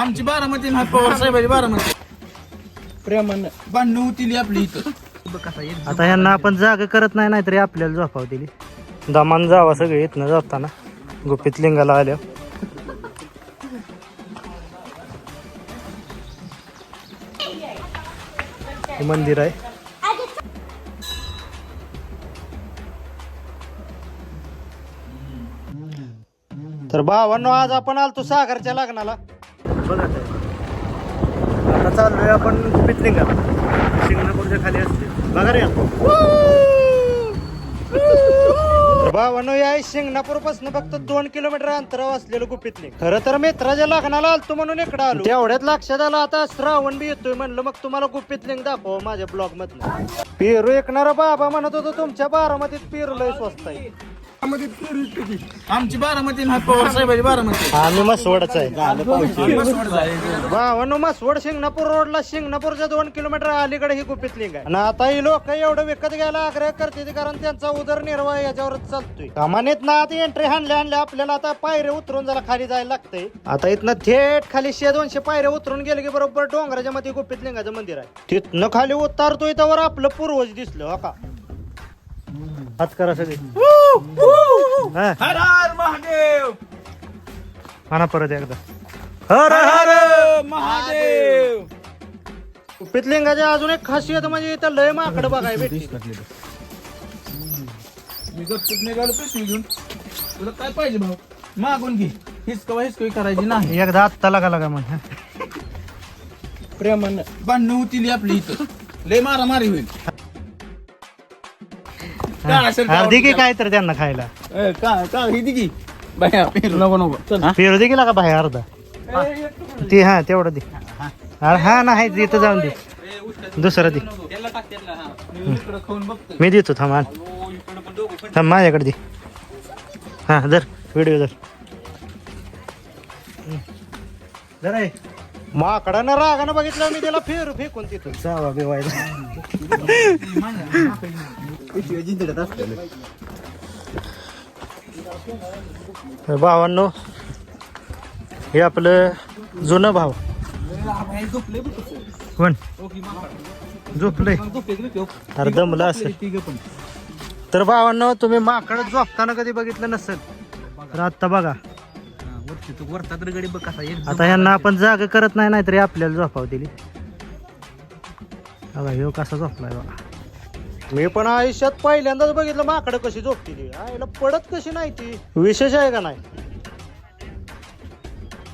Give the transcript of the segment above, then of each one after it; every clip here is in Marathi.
आमची बारामती ना पवार साहेबाची बारामती. प्रेमानं. भांडणं होतील आपली इथं. बघ कसा एक आता ह्यांना आपण जागा करत नाही नाहीतरी आपल्याला झोपाव दिली. दमान जावा सगळे इथनं जाताना. गुपित लिंगाला आल्या. हे मंदिर आहे. तर भावांनो आज आपण आलतो सागरच्या लग्नाला. बघा आता चाललो आहे आपण गुपित शिंगणापूरच्या खाली असते? बघा रे तर या शिंगणापूरपासून फक्त दोन किलोमीटर अंतरावर असलेलं गुपित लिंग खरं तर मित्राच्या लग्नाला आलतो म्हणून इकडे आलो. तेवढ्यात लक्षात आलं आता श्रावण बी येतोय म्हणलं मग तुम्हाला गुपित लिंग दाखव हो माझ्या ब्लॉग मधनं पेरू ऐकणारा बाबा म्हणत होतो तुमच्या बारामतीत पेरू लय स्वस्त आहे. आमची बारामती ना पवार साहेबाची बारामती. आम्ही मसवडच आहे. भावानो मसवड शिंगणापूर रोडला शिंगणापूरच्या दोन किलोमीटर अलीकडे ही गुपित लिंग आहे. आणि आता ही लोक एवढं विकत घ्यायला आग्रह करते कारण त्यांचा उदरनिर्वाह याच्यावरच चालतोय. कामानेत ना आता एंट्री हाणल्या हाणल्या आपल्याला आता पायऱ्या उतरून जरा खाली जायला लागतंय. आता इथनं थेट खाली शे दोनशे पायऱ्या उतरून गेले की बरोबर डोंगराच्या मध्ये गुपित लिंगाचं मंदिर आहे. तिथनं खाली उतारतोय त्यावर आपलं पूर्वज दिसलं हो का? हात करा सगळे. हा, हर हर महादेव। म्हणा परत एकदा. हर हर महादेव. गुपित लिंगाची अजून एक खासियत म्हणजे इथं लय माकड बघायला भेटते मी गपचूप निघालो पिशवी घेऊन तुला काय पाहिजे भाऊ? मागून घे. हिसकवा हिसकवी करायची नाही. एकदा आत्ता लागा लागा मग. प्रेमानं. भांडणं होतील आपली इथं. लय मारामारी होईल. अर्धी की काय तर त्यांना खायला. का का नको नको. पेरू दे की लागा बाहेर अर्धा. ती हा तेवढं दे. अरे हा नाही दे, इथं जाऊन दे. दुसरं दे. इकडं खाऊन बघतो मी देतो थांब. थांब माझ्याकडे दे. हा धर व्हिडिओ धर. धर आहे. माकडानं रागानं बघितलं मी त्याला फेर फेकून तिथून. जावा बेवायला. भावांनो हे आपलं जुनं भाव. पण झोपलंय. अरे दमलं असेल तर भावांनो तुम्ही माकड झोपताना कधी बघितलं नसेल तर आत्ता बघा. आता यांना आपण जाग करत नाही नाहीतरी आपल्याला झोपाव दिली. बघा ह्यो कसा झोपलाय बघा. मी पण आयुष्यात पहिल्यांदाच बघितलं माकड कशी झोपती ती. आईला पडत कशी नाही ती. विशेष आहे का नाही?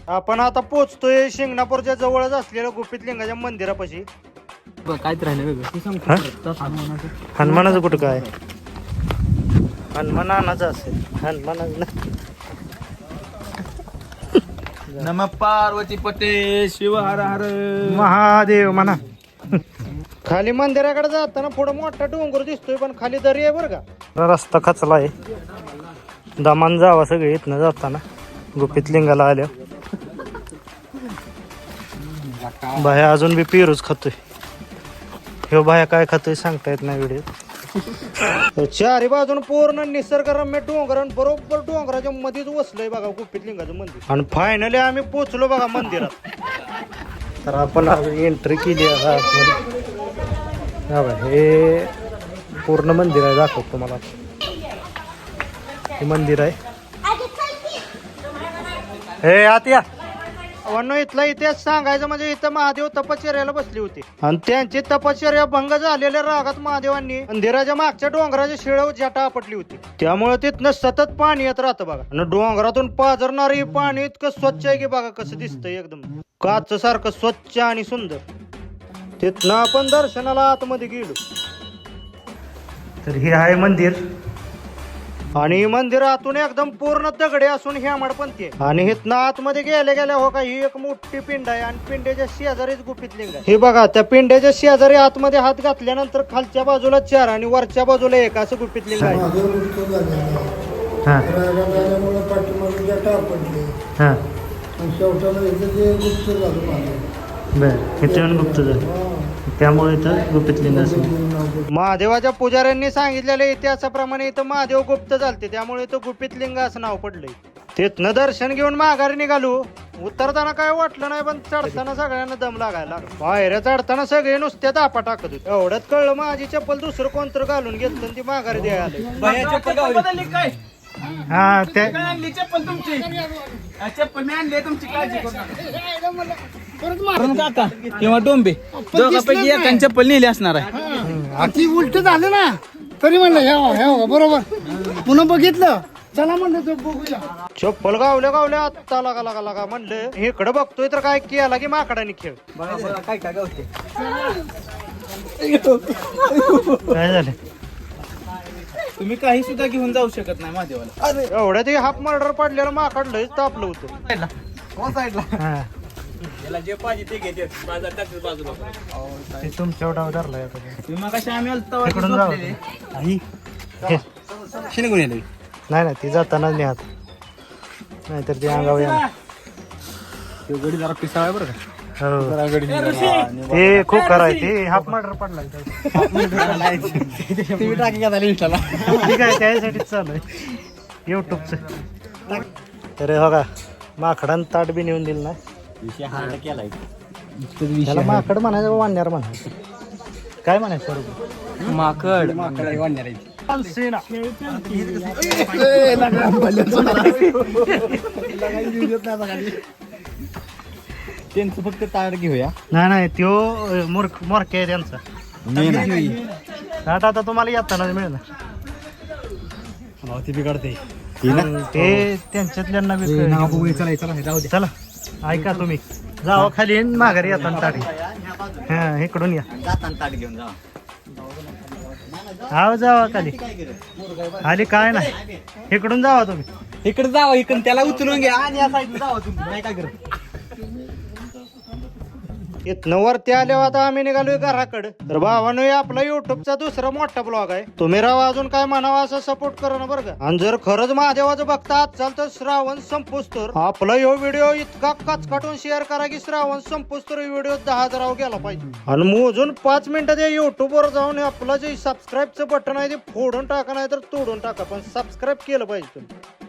आपण आता पोचतोय शिंगणापूरच्या जवळच असलेल्या गुपित लिंगाच्या मंदिरापाशी. काय राहिलं? हनुमानाचं. कुठं काय? हनुमानाचं असेल. हनुमानाचं ना नम पार्वती पते शिव हर हर. महादेव म्हणा. खाली मंदिराकडे जाताना पुढं मोठा डोंगर दिसतोय पण खाली दरी आहे बरं का? रस्ता खचला आहे. दमान जावा सगळे इथनं जाताना. गुपित लिंगाला आल्या. बाया अजून बी पेरूच खातोय. ह्यो बाया काय खातोय सांगता येत नाही व्हिडिओ चारी बाजून पूर्ण निसर्गरम्य डोंगर आणि बरोबर डोंगराच्या मध्येच वसलंय बघा गुपित लिंगाचं मंदिर. आणि फायनली आम्ही पोचलो बघा मंदिरात. तर आपण एंट्री केली आहे. हा बघा, हे पूर्ण मंदिर आहे दाखवतो तुम्हाला. हे मंदिर आहे. हे आत या. वनो इथला इतिहास सांगायचं म्हणजे इथं महादेव तपश्चर्याला बसली होती. आणि त्यांची तपश्चर्या भंग झालेल्या रागात महादेवांनी मंदिराच्या मागच्या डोंगराच्या शिळावर जटा आपटली होती. त्यामुळे तिथनं सतत पाणी येत राहतं बघा. आणि डोंगरातून पाझरणारी पाणी इतकं स्वच्छ आहे की बघा कसं दिसतंय एकदम. काच सारखं स्वच्छ आणि सुंदर. तिथनं आपण दर्शनाला आतमध्ये गेलो. तर हे आहे मंदिर. आणि मंदिरातून एकदम पूर्ण दगडे असून हेमाडपंथी आहे आणि इथनं आतमध्ये गेल्या गेल्या हो का ही एक मोठी पिंड आहे आणि पिंड्याच्या शेजारीच गुपित लिंग आहे. हे बघा त्या पिंड्याच्या शेजारी आतमध्ये हात घातल्यानंतर खालच्या बाजूला चार आणि वरच्या बाजूला एक असं गुपित लिंग आहे. हा. हा. शेवटाला इथं ते गुप्त झालं बर गुप्त झालं. त्यामुळे इथं गुपित लिंग असेल. महादेवाच्या पुजाऱ्यांनी सांगितलेल्या इतिहासाप्रमाणे इथं महादेव गुप्त झालते. त्यामुळे इथं गुपित लिंग असं नाव पडलंय. तिथनं दर्शन घेऊन माघारी निघालो. उतरताना काय वाटलं नाही पण चढताना सगळ्यांना दम लागायला लागला. पायऱ्या चढताना सगळे नुसत्या दापा टाकत होते. एवढ्यात कळलं माझी चप्पल दुसरं कोणतं घालून घेतलं आणि ती माघारी द्यायला चप्पल बदलली काय? हा ते काय आणली चप्पल तुमची. चप्पल मी आणली तुमची काळजी काका. किंवा डोंबे. दोघांपैकी एकाने चप्पल नेली असणार आहे. ती उलट झालं ना. तरी म्हणलं हे हे बरोबर. पुन्हा बघितलं. चला म्हणलं तो बघूया. चप्पल गावल्या गावल्या आत्ता लागा लागा लागा म्हणलं. इकडं बघतोय तर काय केला की माकडाने खेळ. काय काय गावते काय झालं? तुम्ही काही सुद्धा घेऊन जाऊ शकत नाही माझ्यावाला. एवढ्यात हे हाफ मर्डर पडलेलं माकड लयच तापलं होतं. कोण साईडला हा. याला जे पाहिजे ते बाजूला. ते तुमच्या आम्ही आलो तेव्हा तिकडून ती जाऊ. झोपलेली. आई. हे. शिनगून येते नाही नाही ती जाताना नेहात. नाहीतर ती अंगावर येणार. तो गडी जरा पिसाळ आहे बरं का? हो. ते खूप खरं आहे ते हाफ मर्डर पडला तुम्ही टाकी का झाली इंस्टाला ठीक आहे त्यासाठीच चालू आहे. युट्यूबचं तर हो का माकडानं ताट बी नेऊन दिलं ना त्याला माकड म्हणायचं का वाढणार म्हणायचं. काय म्हणायचं स्वरूप? माकड. माकड वाढणार त्यांचं फक्त ताट घेऊया. नाही नाही त्यो मूर्ख मोरके आहे त्यांचा. आता आता तुम्हाला येताना मिळेल. ती बिघडते. ते त्यांच्यातल्यांना बी कळलं. चला जाऊ दे चला. ऐका तुम्ही. जावा खाली आणि माघारी येताना ताडी हा इकडून या. ताट घेऊन जा हा जावा खाली. खाली काय नाही. इकडून जावा तुम्ही. इकडे जावा इकडे त्याला उचलून घ्या आणि या साईडला जावा तुम्ही. नाही काय करत? इथनं वरती आल्यावर आता आम्ही निघालोय घराकडे. तर भावानो हे आपला युट्यूबचा दुसरा मोठा ब्लॉग आहे. तुम्ही राहा अजून काय म्हणावा असं सपोर्ट करा ना बरं का? आणि जर खरंच महादेवाचं बघता असाल तर श्रावण संपूस तर आपला ह्यो व्हिडिओ इतका कचकटून शेअर करा की श्रावण संपूस तर व्हिडिओ दहा हजारावर गेला पाहिजे. आणि मोजून पाच मिनिटात या युट्यूब वर जाऊन आपलं जे सबस्क्राईबचं बटन आहे ते फोडून टाका नाही तर तोडून टाका. पण सबस्क्राईब केलं पाहिजे तुम्ही.